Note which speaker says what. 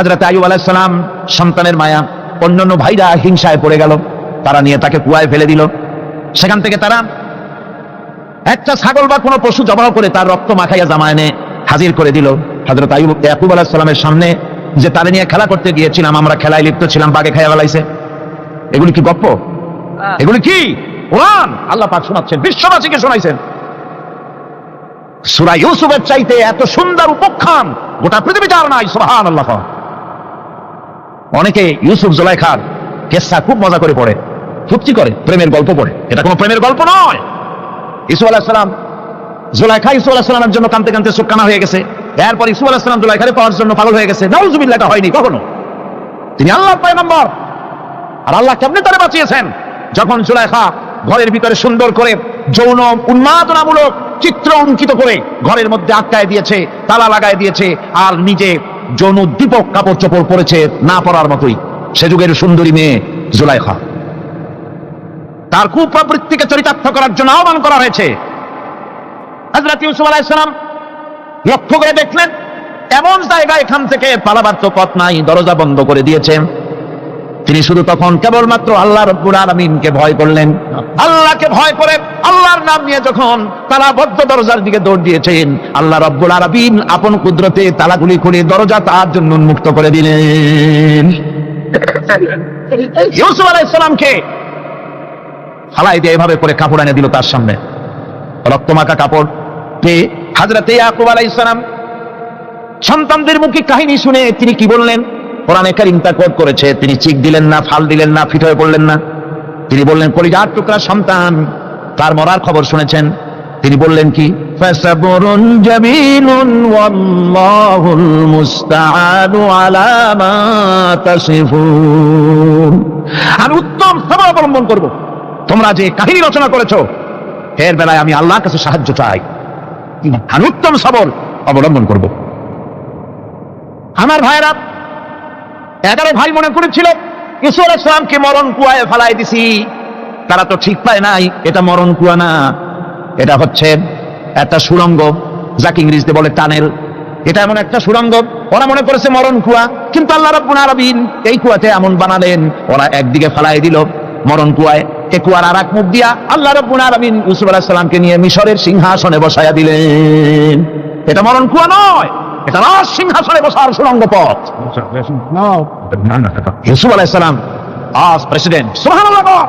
Speaker 1: হাজরত আয়ুব আলাইসালাম সন্তানের মায়া অন্যান্য ভাইরা হিংসায় পড়ে গেল। তারা নিয়ে তাকে কুয়ায় ফেলে দিল। সেখান থেকে তারা একটা ছাগল বা কোনো পশু জবাহ করে তার রক্ত মাখাইয়া জামা এনে হাজির করে দিল। হজরত আয়ুব ইয়াকুব আলাহিসাল্লামের সামনে যে তারে নিয়ে খেলা করতে গিয়েছিলাম আমরা খেলায় লিপ্ত ছিলাম বাগে খাইয়া বেলাইছে এগুলি কি গপ্প? এগুলি কি? কোরআন? আল্লাহ পাক শোনাচ্ছেন বিশ্ববাসীকে শোনাইছেন। সুরা ইউসুফের চাইতে এত সুন্দর উপখ্যান গোটা পৃথিবীতে আর নাই সুবহান আল্লাহ অনেকে ইউসুফ জোলাইখার কেসা খুব মজা করে পড়ে ফুর্তি করে, প্রেমের গল্প পড়ে। এটা কোনো প্রেমের গল্প নয়। ইসু আলাহিসাল্লাম জোলাইখা ইসু আলাহিসাল্লামের জন্য কানতে কানতে চোখ কানা হয়ে গেছে। এরপর ইসু আলাহিসাল্লাম জোলাইখারে পাওয়ার জন্য পাগল হয়ে গেছে। নাউজুবিল্লাহ, এটা হয়নি কখনো। তিনি আল্লাহ পয়গম্বর। আর আল্লাহ কেমনি তারা বাঁচিয়েছেন? যখন জুলাইখা ঘরের ভিতরে সুন্দর করে যৌন উন্মাদনামূলক চিত্র অঙ্কিত করে ঘরের মধ্যে আটকায় দিয়েছে, তালা লাগায় দিয়েছে, আর নিজে যৌন দীপক কাপড় চোপড় পরেছে না পরার মতোই। সে যুগের সুন্দরী মেয়ে জুলাইখা। তার কুপ্রবৃত্তিকে চরিতার্থ করার জন্য আহ্বান করা হয়েছে। লক্ষ্য করে দেখলেন, এমন জায়গা এখান থেকে পালাবার তো পথ নাই, দরজা বন্ধ করে দিয়েছেন তিনি শুধু তখন কেবলমাত্র আল্লাহ রব্বুল আলমিনকে ভয় করলেন। আল্লাহকে ভয় করে আল্লাহর নাম নিয়ে যখন তারা বদ্ধ দরজার দিকে দৌড় দিয়েছেন, আল্লাহ রব্বুল আলমিন আপন কুদরতে তালাগুলি খুলে দরজা তার জন্য উন্মুক্ত করে দিলেন। ইউসুফ আলাইসালামকে ফালাই দিয়ে এভাবে করে কাপড় এনে দিল তার সামনে। রক্তমাখা কাপড় পেয়ে হাজরাতে ইয়াকুব আলাইসালাম সন্তানদের মুখে কাহিনী শুনে তিনি কি বললেন? কোরআনে কারিম তা কোট করেছে তিনি চিক দিলেন না ফাল দিলেন না ফিট হয়ে পড়লেন না। তিনি বললেন কলিজার টুকরা সন্তান। তার মরার খবর শুনেছেন। তিনি বললেন কি? আমি উত্তম সবর অবলম্বন করব। তোমরা যে কাহিনী রচনা করেছ এর বেলায় আমি আল্লাহর কাছে সাহায্য চাই। আমি উত্তম সবল অবলম্বন করব। আমার ভাইরা এগারো ভাই মনে করেছিল ঈশ্বর ইসলামকে মরণ কুয়ায় ফেলাই দিছি। তারা তো ঠিক পায় নাই, এটা মরণ কুয়া না, এটা হচ্ছে একটা সুরঙ্গ যাকে ইংরেজিতে বলে টানেল। এটা এমন একটা সুরঙ্গ ওরা মনে করেছে মরণ কুয়া, কিন্তু আল্লাহ রাব্বুল আলামিন এই কুয়াতে এমন বানালেন, ওরা একদিকে ফেলাই দিল মরণ কুয়ায়, এ কুয়ার আর এক মুখ দিয়া আল্লাহ রাব্বুল আলামিন ইউসুফ আলাইহিস সালামকে নিয়ে মিশরের সিংহাসনে বসায়া দিলেন। এটা মরণ কুয়া নয় এটা রাজ সিংহাসনে বসার সুরঙ্গ পথ। ইসুফ আলাইহিস সালাম আজ প্রেসিডেন্ট সুবহানাল্লাহ